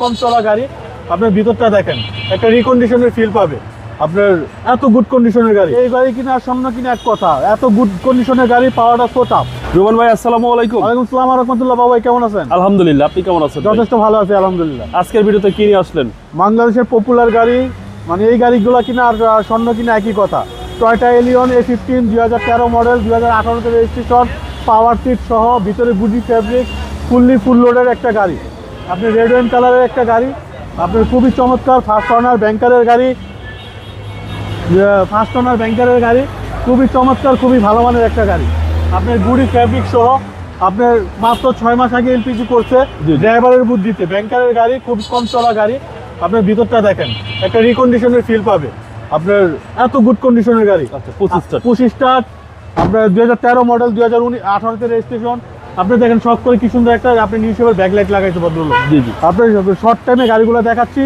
কম চলা গাড়ি আপনার ভিতরটা দেখেন একটা রিকন্ডিশনের ফিল পাবে। আপনার এত গুড কন্ডিশনের গাড়ি। এই গাড়ি কিনা আর সামনে কিনা এক কথা এত গুড কন্ডিশনের গাড়ি পাওয়াটা সো টাফ রোমান ভাই আসসালামু আলাইকুম। ওয়ালাইকুম সালাম রহমতুল্লাহ বাবু ভাই কেমন আছেন? আলহামদুলিল্লাহ আপনি কেমন আছেন যথেষ্ট ভালো আছে আলহামদুলিল্লাহ। আজকের ভিডিওতে কি নিয়ে আসলেন? বাংলাদেশের পপুলার গাড়ি মানে এই গাড়িগুলো কিনা আর স্বর্ণ কিনা একই কথা। টয়টা এলিয়ন এ ফিফটিন দুই হাজার তেরো মডেল দুই হাজার আঠারোতে রেজিস্ট্রেশন পাওয়ার সিট সহ ভিতরে গুজি ফ্যাব্রিক ফুললি ফুল লোডের একটা গাড়ি। আপনি রেড ওয়েন কালারের একটা গাড়ি আপনার খুবই চমৎকার ফার্স্ট অনার ব্যাংকারের গাড়ি ফার্স্ট অনার ব্যাংকারের গাড়ি খুবই চমৎকার খুবই ভালো মানের একটা গাড়ি। আপনার গুড়ি ফ্যাব্রিক সহ আপনার মাত্র ছয় মাস আগে এলপিজি করছে। ড্রাইভারের বুদ্ধিতে। ব্যাংকারের গাড়ি খুব কম চলা গাড়ি। আপনার ভিতরটা দেখেন একটা রিকন্ডিশনের ফিল পাবে। আপনার এত গুড কন্ডিশনের গাড়ি। আচ্ছা পঁচিশ স্টার আপনার দু হাজার তেরো মডেল দু হাজার উনিশ আঠারোতে রেজিস্ট্রেশন আপনি দেখেন শখ করে কি সুন্দর একটা আপনি নিউ শেপের ব্যাকলাইট লাগাইছে ভদ্রলোক। জি জি। আপনার শর্ট টাইমে গাড়িগুলো দেখাচ্ছি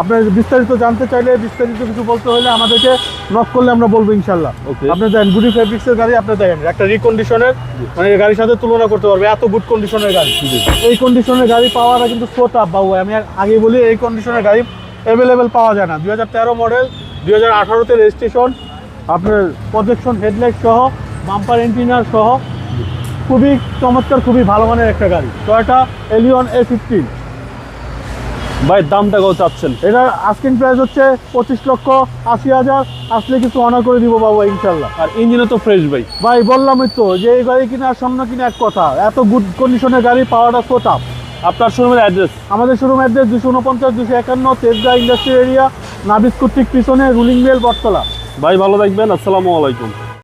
আপনার বিস্তারিত জানতে চাইলে বিস্তারিত কিছু বলতে হলে আমাদেরকে নক করলে আমরা বলব ইনশাল্লাহ. আপনি দেখেন গুডি ফেব্রিক্সের গাড়ি আপনি দেখেন একটা রিকন্ডিশনের মানে এই গাড়ির সাথে তুলনা করতে পারবে এত গুড। কন্ডিশনের গাড়ি এই কন্ডিশনের গাড়ি পাওয়াটা কিন্তু সো টাফ বাবু। আমি আগে বলি এই কন্ডিশনের গাড়ি অ্যাভেলেবেল পাওয়া যায় না। দুই হাজার তেরো মডেল দুই হাজার আঠারোতে রেজিস্ট্রেশন আপনার প্রজেকশন হেডলাইট সহ বাম্পার এন্টিনার সহ খুবই চমৎকার খুবই ভালো মানের একটা গাড়ি। টয়টা এলিয়ন এ ফিফটিন ভাই দামটা কত চাচ্ছেন? এটার আস্কিং প্রাইস হচ্ছে পঁচিশ লক্ষ আশি হাজার। আসলে কিছু অনার করে দিব বাবু ইনশাল্লাহ। আর ইঞ্জিনও তো ফ্রেশ ভাই। ভাই বললামই তো যে এই গাড়ি কিনা আর সামনে কিনা এক কথা এত গুড কন্ডিশনের গাড়ি পাওয়াটা সো টাফ আপনার শোরুমের অ্যাড্রেস আমাদের শোরুম অ্যাড্রেস দুশো উনপঞ্চাশ দুশো একান্ন তেজগা ইন্ডাস্ট্রি এরিয়া নাবিস্কুর ঠিক পিছনে রুলিং মেল বটতলা। ভাই ভালো থাকবেন আসসালামু আলাইকুম।